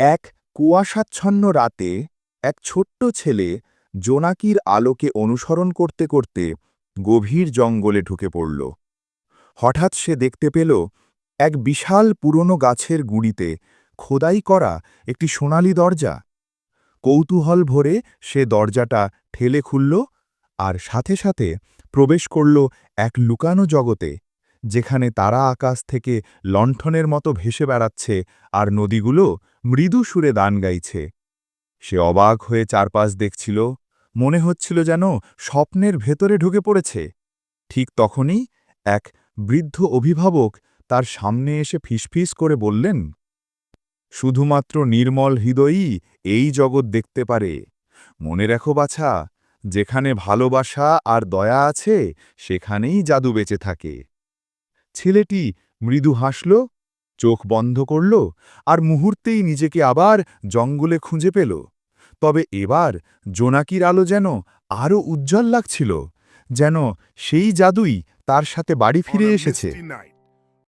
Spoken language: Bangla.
এক কুয়াশাচ্ছন্ন রাতে এক ছোট্ট ছেলে জোনাকির আলোকে অনুসরণ করতে করতে গভীর জঙ্গলে ঢুকে পড়ল। হঠাৎ সে দেখতে পেল এক বিশাল পুরনো গাছের গুঁড়িতে খোদাই করা একটি সোনালি দরজা। কৌতূহল ভরে সে দরজাটা ঠেলে খুলল আর সাথে সাথে প্রবেশ করল এক লুকানো জগতে। যেখানে তারা আকাশ থেকে লণ্ঠনের মতো ভেসে বেড়াচ্ছে আর নদীগুলো মৃদু সুরে দান গাইছে। সে অবাক হয়ে চারপাশ দেখছিল, মনে হচ্ছিল যেন স্বপ্নের ভেতরে ঢুকে পড়েছে। ঠিক তখনই এক বৃদ্ধ অভিভাবক তার সামনে এসে ফিসফিস করে বললেন, শুধুমাত্র নির্মল হৃদয়ই এই জগৎ দেখতে পারে। মনে রেখো বাছা, যেখানে ভালোবাসা আর দয়া আছে, সেখানেই জাদু বেঁচে থাকে। ছেলেটি মৃদু হাসল চোখ বন্ধ করল আর মুহূর্তেই নিজেকে আবার জঙ্গলে খুঁজে পেল। তবে এবার জোনাকির আলো যেন আরও উজ্জ্বল লাগছিল যেন সেই জাদুই তার সাথে বাড়ি ফিরে এসেছে।